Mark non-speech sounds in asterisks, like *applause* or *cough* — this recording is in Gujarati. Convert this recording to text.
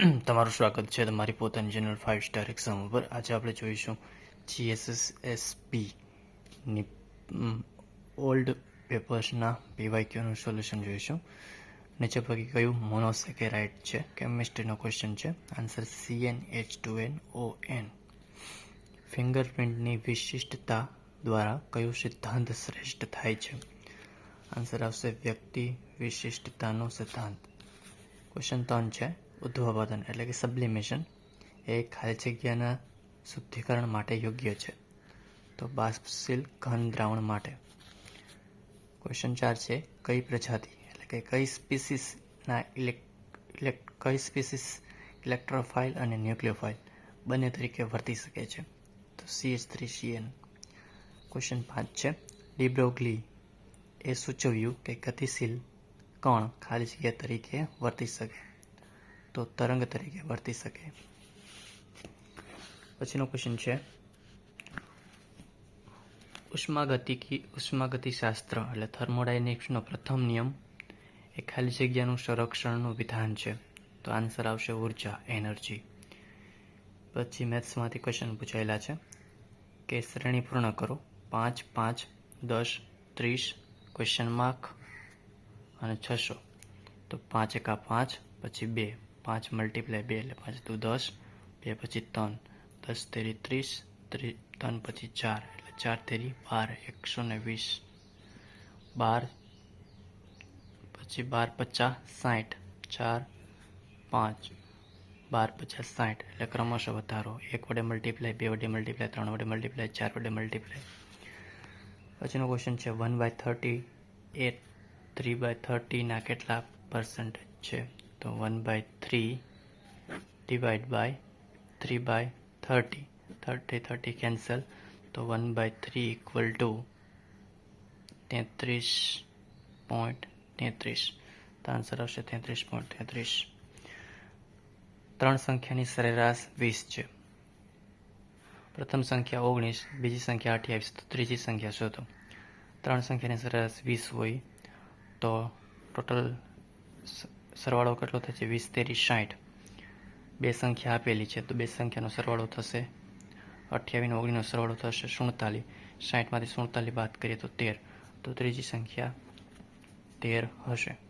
*clears throat* તમારું સ્વાગત છે તમારી પોતાની ચેનલ ફાઇવ સ્ટાર એક્ઝામ ઉપર. આજે આપણે જોઈશું જીએસએસ એસપી ની ઓલ્ડ પેપર્સના પીવાયક્યુનું સોલ્યુશન જોઈશું. નીચે પૈકી કયું મોનોસેકેરાઇડ છે કેમિસ્ટ્રીનો ક્વેશ્ચન છે. Answer CN H two N O N ફિંગરપ્રિન્ટની વિશિષ્ટતા દ્વારા કયો સિદ્ધાંત શ્રેષ્ઠ થાય છે? આન્સર આવશે વ્યક્તિ વિશિષ્ટતાનો સિદ્ધાંત. ક્વેશ્ચન ત્રણ છે ઉદ્ધવપતન એટલે કે સબ્લિમેશન એ ખાલી જગ્યાના શુદ્ધિકરણ માટે યોગ્ય છે. તો બાષ્પશીલ ઘન દ્રાવણ માટે. ક્વેશ્ચન ચાર છે, કઈ પ્રજાતિ એટલે કે કઈ સ્પીસીસના ઇલેક ઇલેક કઈ સ્પીસીસ ઇલેક્ટ્રોફાઇલ અને ન્યુક્લિયોફાઇલ બંને તરીકે વર્તી શકે છે? તો સીએચ થ્રી સીએન ક્વેશ્ચન પાંચ છે ડિબ્રોગલી એ સૂચવ્યું કે ગતિશીલ કણ ખાલી જગ્યા તરીકે વર્તી શકે. તો તરંગ તરીકે વર્તી શકે. પછીનો ક્વેશ્ચન છે. ઉષ્માગતિકી, ઉષ્માગતિશાસ્ત્ર એટલે થર્મોડાયનેક્સનો પ્રથમ નિયમ એ ખાલી જગ્યાનું સંરક્ષણનું વિધાન છે. તો આન્સર આવશે ઊર્જા, એનર્જી. પછી મેથ્સમાંથી ક્વેશ્ચન પૂછાયેલા છે કે શ્રેણી પૂર્ણ કરો. પાંચ પાંચ, દસ, ત્રીસ ક્વેશ્ચન માર્ક અને છસો. તો પાંચ એકા પાંચ, પછી બે. પાંચ મલ્ટીપ્લાય બે એટલે પાંચ દુ દસ, બે પછી ત્રણ, દસ તેરી ત્રીસ, ત્રી, ત્રણ પછી ચાર, એટલે ચાર તેરી બાર, એકસો ને વીસ. બાર પછી બાર પચાસ સાઠ ચાર પાંચ, બાર પચાસ સાઠ એટલે ક્રમશઃ વધારો. એક વડે મલ્ટીપ્લાય બે વડે મલ્ટીપ્લાય ત્રણ વડે મલ્ટીપ્લાય ચાર વડે મલ્ટીપ્લાય પછીનો ક્વેશ્ચન છે one by thirty A three by થર્ટીના કેટલા પર્સન્ટેજ છે? તો one by three divide by three by thirty thirty thirty cancel તો one by three equal to તેત્રીસ પોઈન્ટ તેત્રીસ. તો આન્સર આવશે તેત્રીસ પોઈન્ટ તેત્રીસ. ત્રણ સંખ્યાની સરેરાશ વીસ છે. પ્રથમ સંખ્યા ઓગણીસ, બીજી સંખ્યા અઠ્યાવીસ, તો ત્રીજી સંખ્યા શોધો. ત્રણ સંખ્યાની સરેરાશ વીસ હોય તો ટોટલ સરવાળો કેટલો થશે? વીસ તેરી સાઠ. બે સંખ્યા આપેલી છે, તો બે સંખ્યાનો સરવાળો થશે. અઠ્યાવીસ ઓગણીનો સરવાળો થશે સુડતાલીસ. સાઠમાંથી સુડતાલીસ બાદ કરીએ તો તેર. તો ત્રીજી સંખ્યા તેર હશે.